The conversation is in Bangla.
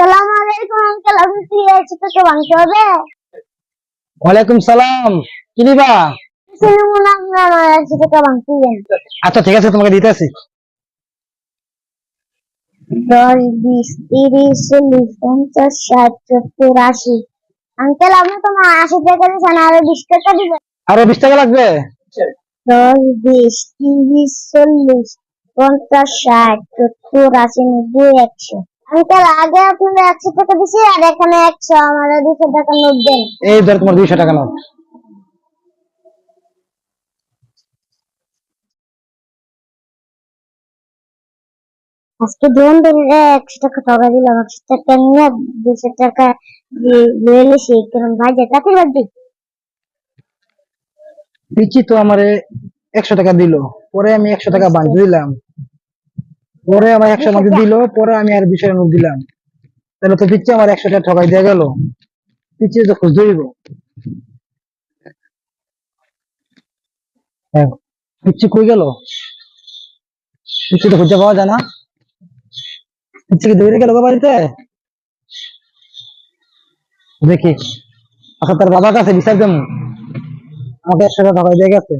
আলাইকুম আঙ্কেল আপনি কি একশো টাকা ভাঙতে হবে? ওয়ালাইকুম সালাম। কি নিবা? আচ্ছা ঠিক আছে তোমাকে দিতেছি দশ বিশ তিরিশ চল্লিশ পঞ্চাশ ষাট সত্তর আশি। আঙ্কেল আপনি তোমার আশি টাকা দিচ্ছেন আরও বিশ টাকা দিবেন। আরও বিশ টাকা লাগবে? দশ বিশ তিরিশ চল্লিশ পঞ্চাশ ষাট সত্তর আশি নব্বই একশো। আঙ্কেল আগে আপনারা একশো টাকা দিছি আর এখানে একশো আমার দুশো টাকা নোট দেন এই ধর তোমার দুইশো টাকা নাও। আজকে দুজন ধরে একশো টাকা টাকা দিলাম একশো টাকা নিয়ে দুশো টাকা কারণ ভাই যে চাকরি বাদ পিচি তো আমারে একশো টাকা দিল পরে আমি একশো টাকা বাঁধতে দিলাম। পরে আমার একশো টাকা দিল, পরে আমি আর দুশো নোট দিলাম। তাহলে তো পিচ্ছি আমার একশো টাকা ঠকাই দিয়ে গেল। পিচ্ছি তো খুঁজ ধরিব হ্যাঁ পিচ্ছি কই গেল? পিচ্ছি তো খুঁজে পাওয়া যায় না। পিচ্ছি কি দৌড়ে গেল বাড়িতে? দেখি। আচ্ছা তার বাবার কাছে বিচার দেবো। আমাকে একশো টাকা ঠকাই দিয়ে গেছে।